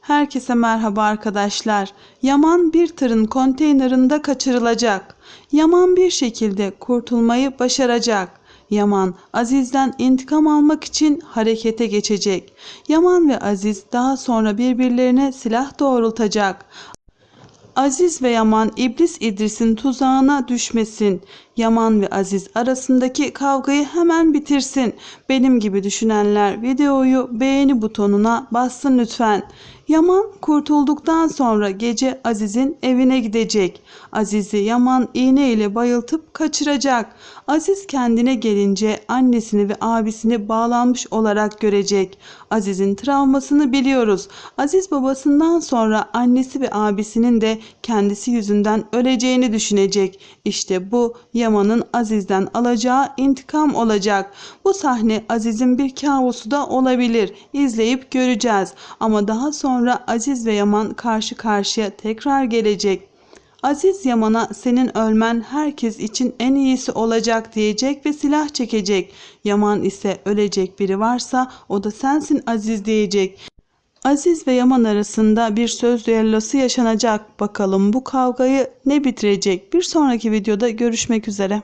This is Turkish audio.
Herkese merhaba arkadaşlar. Yaman bir tırın konteynerında kaçırılacak. Yaman bir şekilde kurtulmayı başaracak. Yaman Aziz'den intikam almak için harekete geçecek. Yaman ve Aziz daha sonra birbirlerine silah doğrultacak. Aziz ve Yaman İblis İdris'in tuzağına düşmesin. Yaman ve Aziz arasındaki kavgayı hemen bitirsin. Benim gibi düşünenler videoyu beğeni butonuna bassın lütfen. Yaman kurtulduktan sonra gece Aziz'in evine gidecek. Aziz'i Yaman iğne ile bayıltıp kaçıracak. Aziz kendine gelince annesini ve abisini bağlanmış olarak görecek. Aziz'in travmasını biliyoruz. Aziz babasından sonra annesi ve abisinin de kendisi yüzünden öleceğini düşünecek. İşte bu Yaman'ın Aziz'den alacağı intikam olacak. Bu sahne Aziz'in bir kabusu da olabilir. İzleyip göreceğiz. Ama daha sonra Aziz ve Yaman karşı karşıya tekrar gelecek. Aziz Yaman'a senin ölmen herkes için en iyisi olacak diyecek ve silah çekecek. Yaman ise ölecek biri varsa o da sensin Aziz diyecek. Aziz ve Yaman arasında bir söz düellosu yaşanacak. Bakalım bu kavgayı ne bitirecek? Bir sonraki videoda görüşmek üzere.